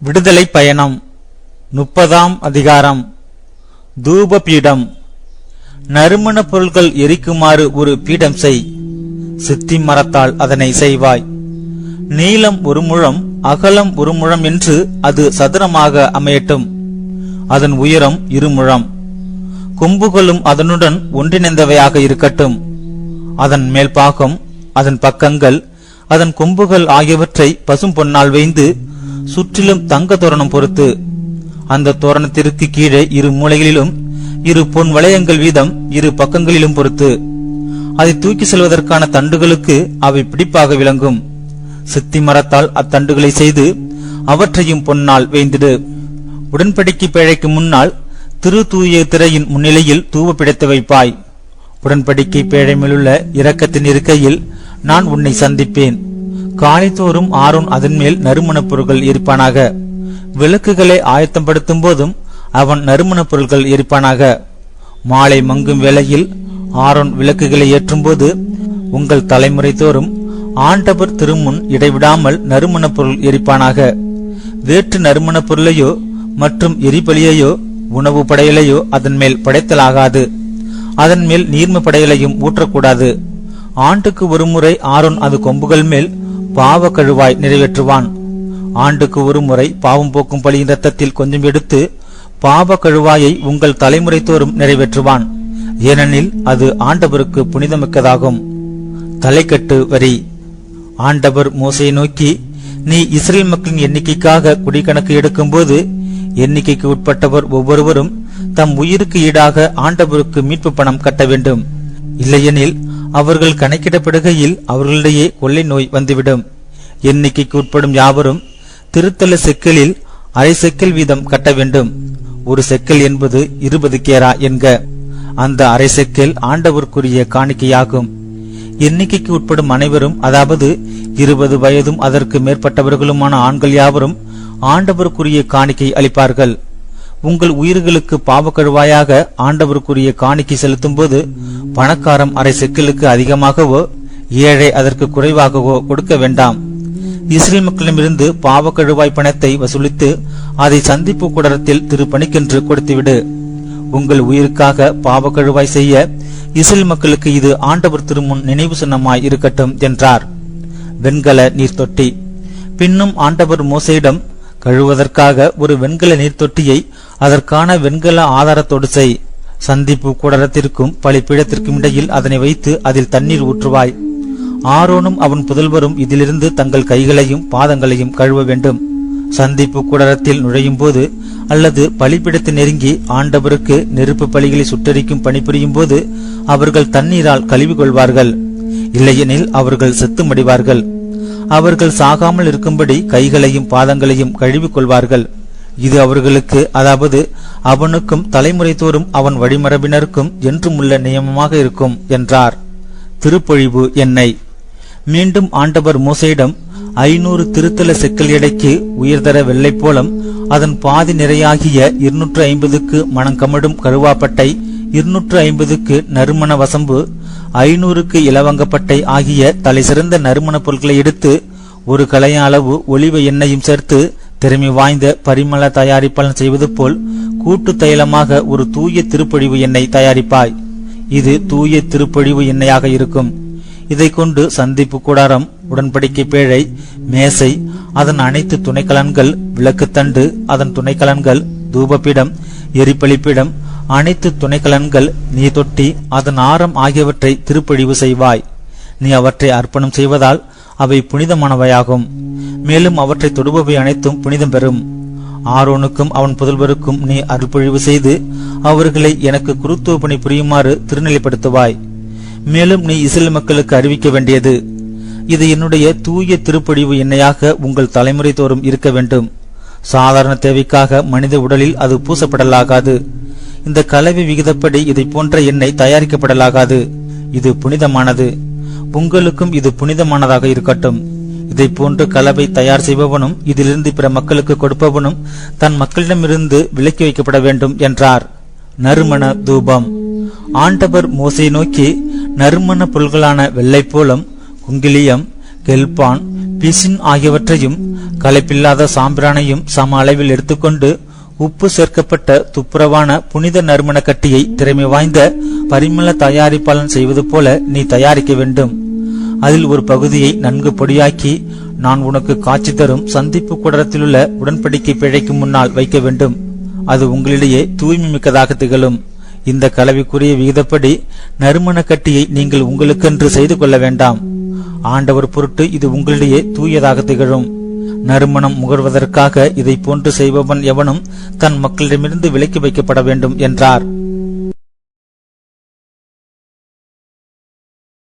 விடுதலை பயணம். முப்பதாம் அதிகாரம். தூப பீடம் நறுமண பொருள்கள் எரிக்குமாறு ஒரு பீடம் செய். சித்தி மரத்தால் அதனை செய்வாய். நீளம் ஒரு முழம் அகலம் ஒரு முழம் என்று அது சதுரமாக அமையட்டும். அதன் உயரம் இருமுழம் கொம்புகளும் அதனுடன் ஒன்றிணைந்தவையாக இருக்கட்டும். அதன் மேல்பாகம் அதன் பக்கங்கள் அதன் கொம்புகள் ஆகியவற்றை பசும் பொன்னால் வைந்து சுற்றிலும் தங்க தோரணம் பொறுத்து. அந்த தோரணத்திற்கு கீழே இரு மூலைகளிலும் இரு பொன் வளையங்கள் வீதம் இரு பக்கங்களிலும் பொறுத்து. அதை தூக்கி செல்வதற்கான தண்டுகளுக்கு அவை பிடிப்பாக விளங்கும். சித்தி மரத்தால் அத்தண்டுகளை செய்து அவற்றையும் பொன்னால் வேந்திடு. உடன்படிக்கை பேழைக்கு முன்னால் திரு தூய திரையின் முன்னிலையில் தூவ பிடித்து வைப்பாய். உடன்படிக்கை பேழை மேலுள்ள இரக்கத்தின் இருக்கையில் நான் உன்னை சந்திப்பேன். காலைதோறும் ஆரோன் அதன்மேல் நறுமணப் பொருட்கள் எரிப்பானாக. விளக்குகளை ஆயத்தப்படுத்தும் போதும் அவன் நறுமணப் பொருட்கள் எரிப்பானாக. மாலை மங்கும் வேளையில் ஆரோன் விளக்குகளை ஏற்றும்போது உங்கள் தலைமுறை தோறும் ஆண்டவர் திருமுன் இடைவிடாமல் நறுமணப் பொருள் எரிப்பானாக. வேற்று நறுமணப் பொருளையோ மற்றும் எரிபலியையோ உணவு படையலையோ அதன் மேல் படைத்தலாகாது. அதன் மேல் நீர்ம படையலையும் ஊற்றக்கூடாது. ஆண்டுக்கு ஒருமுறை ஆரோன் அது கொம்புகள் மேல் பாவ கழுவாய் நிறைவேற்றுவான். ஆண்டுக்கு ஒரு முறை பாவம் போக்கும் பலியின் ரத்தத்தில் கொஞ்சம் எடுத்து பாவ கழுவாயை உங்கள் தலைமுறை தோறும் நிறைவேற்றுவான். ஏனெனில் அது ஆண்டவருக்கு புனிதமிக்கதாகும். தலைக்கட்டு வரி. ஆண்டவர் மோசையை நோக்கி நீ இஸ்ரேல் மக்களின் எண்ணிக்கைக்காக குடிக்கணக்கு எடுக்கும்போது எண்ணிக்கைக்கு உட்பட்டவர் ஒவ்வொருவரும் தம் உயிருக்கு ஈடாக ஆண்டவருக்கு மீட்பு பணம் கட்ட வேண்டும். இல்லையெனில் அவர்கள் கணக்கிடப்படுகையில் அவர்களிடையே கொள்ளை நோய் வந்துவிடும். எண்ணிக்கைக்கு உட்படும் யாவரும் திருத்தல செக்கலில் அரை செக்கல் வீதம் கட்ட வேண்டும். ஒரு செக்கல் என்பது இருபது கேரா என்க. அந்த அரை செக்கல் ஆண்டவருக்குரிய காணிக்கையாகும். எண்ணிக்கைக்கு உட்படும் அனைவரும் அதாவது இருபது வயதும் அதற்கு மேற்பட்டவர்களுமான ஆண்கள் யாவரும் ஆண்டவருக்குரிய காணிக்கை அளிப்பார்கள். உங்கள் உயிர்களுக்கு பாவக்கழுவாயாக ஆண்டவருக்குரிய காணிக்கு செலுத்தும் போது பணக்காரம் அரை செக்கிலுக்கு அதிகமாகவோ ஏழை அதற்கு குறைவாகவோ கொடுக்க வேண்டாம். இஸ்ரேல் மக்களிடமிருந்து பாவக்கழுவாய் பணத்தை வசூலித்து அதை சந்திப்பு கூடரத்தில் திருப்பணிக்கென்று கொடுத்துவிடு. உங்கள் உயிருக்காக பாவக்கழுவாய் செய்ய இஸ்ரேல் மக்களுக்கு இது ஆண்டவர் திருமுன் நினைவு சின்னமாய் இருக்கட்டும் என்றார். வெண்கல நீர் தொட்டி பின்னும் ஆண்டவர் மோசையிடம் கழுவதற்காக ஒரு வெண்கல நீர்த்தொட்டியை அதற்கான வெண்கல ஆதாரத்தோடு செய். சந்திப்பு கூடரத்திற்கும் பலிப்பீடத்திற்கும் இடையில் அதனை வைத்து அதில் தண்ணீர் ஊற்றுவாய். ஆரோனும் அவன் புதல்வரும் இதிலிருந்து தங்கள் கைகளையும் பாதங்களையும் கழுவ வேண்டும். சந்திப்பு கூடரத்தில் நுழையும் போது அல்லது பலிப்பிடத்தை நெருங்கி ஆண்டவருக்கு நெருப்பு பலிகளை சுட்டரிக்கும் பணிபுரியும் போது அவர்கள் தண்ணீரால் கழுவி கொள்வார்கள் இல்லையெனில் அவர்கள் செத்து மடிவார்கள் அவர்கள் சாகாமல் இருக்கும்படி கைகளையும் பாதங்களையும் கழுவிக் கொள்வார்கள். இது அவர்களுக்கு அதாவது அவனுக்கும் தலைமுறை தோறும் அவன் வழிமரபினருக்கும் என்றும் உள்ள நியமமாக இருக்கும் என்றார். திருப்பொழிவு எண்ணெய். மீண்டும் ஆண்டவர் மூசையிடம் ஐநூறு திருத்தல செக்கல் எடைக்கு உயர்தர வெள்ளைப்போளம் அதன் பாதி நிறையாகிய இருநூற்று ஐம்பதுக்கு மணங்கமடும் கருவாப்பட்டை இருநூற்று ஐம்பதுக்கு நறுமண வசம்பு ஐநூறுக்கு இலவங்கப்பட்டை ஆகிய தலை சிறந்த நறுமண பொருட்களை எடுத்து ஒரு கலைய அளவு ஒளிவ எண்ணெயும் சேர்த்து திறமை வாய்ந்த பரிமள தயாரிப்பாளன் செய்வது போல் கூட்டு தைலமாக ஒரு தூய திருப்பொழிவு எண்ணெய் தயாரிப்பாய். இது தூய திருப்பொழிவு எண்ணெயாக இருக்கும். இதை கொண்டு சந்திப்பு கூடாரம் உடன்படிக்கை பேழை மேசை அதன் அனைத்து துணைக்கலன்கள் விளக்குத்தண்டு அதன் துணைக்கலன்கள் தூபப்பிடம் எரிப்பளிப்பிடம் அனைத்து துணைக்கலன்கள் நீ தொட்டி அதன் ஆரம் ஆகியவற்றை திருப்பழிவு செய்வாய். நீ அவற்றை அர்ப்பணம் செய்வதால் அவை புனிதமானவையாகும். மேலும் அவற்றை தொடுபவை அனைத்தும் புனிதம் பெறும். ஆரோனுக்கும் அவன் புதல்வருக்கும் நீ அருள்பொழிவு செய்து அவர்களை எனக்கு குருத்துவ பணி புரியுமாறு திருநிலைப்படுத்துவாய். மேலும் நீ இஸ்ரேல் மக்களுக்கு அறிவிக்க வேண்டியது. இது என்னுடைய தூய திருப்பொழிவு எண்ணெயாக உங்கள் தலைமுறை தோறும் இருக்க வேண்டும். சாதாரண தேவைக்காக மனித உடலில் அது பூசப்படலாகாது. இந்த கலவை விகிதப்படி இதை போன்ற எண்ணெய் தயாரிக்கப்படலாகாது. இது புனிதமானது. உங்களுக்கும் இது புனிதமானதாக இருக்கட்டும். இதை போன்று கலவை தயார் செய்பவனும் இதிலிருந்து பிற மக்களுக்கு கொடுப்பவனும் தன் மக்களிடமிருந்து விலக்கி வைக்கப்பட வேண்டும் என்றார். நறுமண தூபம். ஆண்டவர் மோசை நோக்கி நறுமண பொருள்களான வெள்ளைப்போளம் குங்கிலியம் கெல்பான் பிசின் ஆகியவற்றையும் களைப்பில்லாத சாம்பிரானையும் சம அளவில் எடுத்துக்கொண்டு உப்பு சேர்க்கப்பட்ட துப்புரவான புனித நறுமண கட்டியை திறமை வாய்ந்த பரிமள தயாரிப்பாளன் செய்வது போல நீ தயாரிக்க வேண்டும். அதில் ஒரு பகுதியை நன்கு பொடியாக்கி நான் உனக்கு காட்சி தரும் சந்திப்பு குடரத்திலுள்ள உடன்படிக்கை பிழைக்கு முன்னால் வைக்க வேண்டும். அது உங்களிடையே தூய்மை மிக்கதாக திகழும். இந்த கலவைக்குரிய விகிதப்படி நறுமண கட்டியை நீங்கள் உங்களுக்கென்று செய்து கொள்ள வேண்டாம். ஆண்டவர் பொருட்டு இது உங்களிடையே தூயதாக திகழும். நறுமணம் முகர்வதற்காக இதை போன்று செய்பவன் எவனும் தன் மக்களிடமிருந்து விலக்கி வைக்கப்பட வேண்டும் என்றார்.